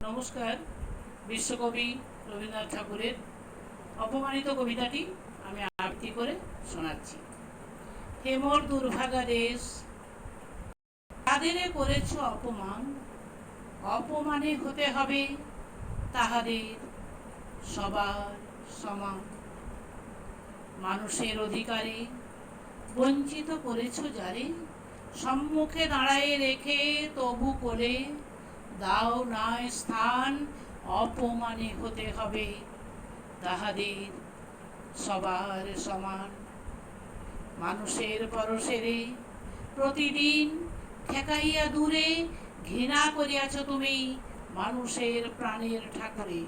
নমস্কার, বিশ্বকবি রবীন্দ্রনাথ ঠাকুরের অপমানিত কবিতাটি আমি আবৃত্তি করে শোনাচ্ছি। হেমর দুর্ভাগা দেশ তাদের করেছ অপমান? অপমানে হতে হবে তাহাদের সবার সমান। মানুষের অধিকারে বঞ্চিত করেছ যারে, সম্মুখে দাঁড়ায়ে রেখে তবু কোলে দাও নয় স্থান, অপমানে হতে হবে তাহাদের সবার সমান। মানুষের পরশেরে প্রতিদিন ঠেকাইয়া দূরে ঘৃণা করিয়াছ তুমি মানুষের প্রাণের ঠাকুরে।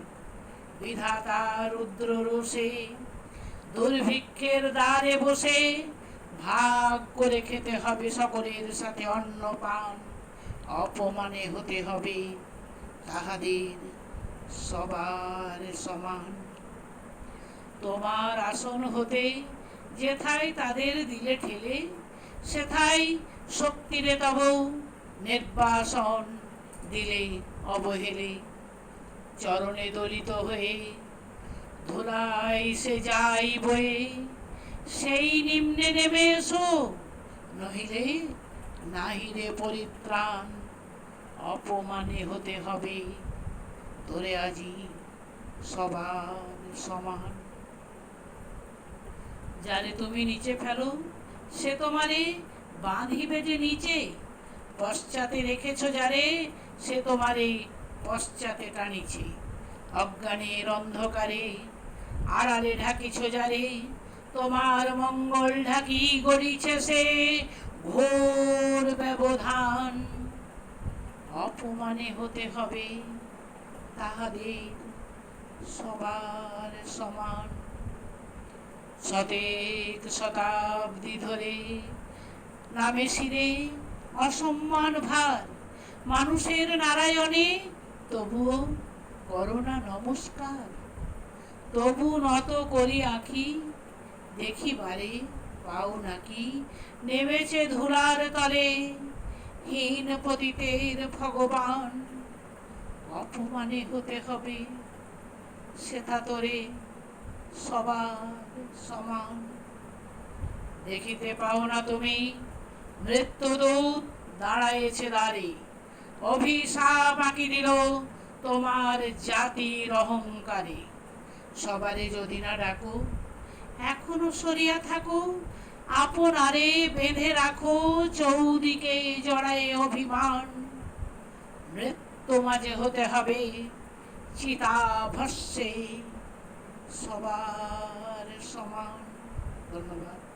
বিধাতা রুদ্র রোষে দুর্ভিক্ষের দ্বারে বসে ভাগ করে খেতে হবে সকলের সাথে অন্ন পান। অপমানে হতে হবে। তাহাদের সবার সমান। তোমার আসন হতে যেথায় তাদের দিলে ঠেলে, সেথায় শক্তিরে তব নির্বাসন দিলে অবহেলে। চরণে দলিত হয়ে ধুলাই সে যাই বয়ে, সেই নিম্নে নেমে এসো, নহিলে নাহিরে পরিত্রাণ। অপমানে হতে হবে। তোরে আজি সবার সমান। যারে তুমি নিচে ফেলো, সে তোমারে বাঁধিবে যে নিচে। পশ্চাতে রেখেছ যারে, সে তোমারে পশ্চাতে টানিছে। অজ্ঞানের অন্ধকারে আড়ালে ঢাকিছ যারে, তোমার মঙ্গল ঢাকি গড়িছে সে ঘোর ব্যবধান। অপমানে হতে হবে। তাহাদের সবার সমান। শতেক শতাব্দী ধরে নামে শিরে অসম্মান ভার। মানুষের নারায়ণে তবুও করোনা নমস্কার। তবু নত করি আঁখি, দেখিবারে পাও নাকি, নেমেছে ধুলার তলে। হীন পতিতের ভগবান। অপমানে হতে হবে, সেথা তোরে সবার সমান। দেখিতে পাও না তুমি, মৃত্যুদূত দাঁড়ায়েছে দাঁড়ি অভিশাপ আঁকি দিল তোমার জাতির অহংকারে। সবারে যদি না ডাকো, এখনও সরিয়া থাকো আপনারে বেঁধে রাখো চৌদিকে জড়ায় অভিমান। মৃত্যু মাঝে হতে হবে চিতা ভস্যে সবার সমান। ধন্যবাদ।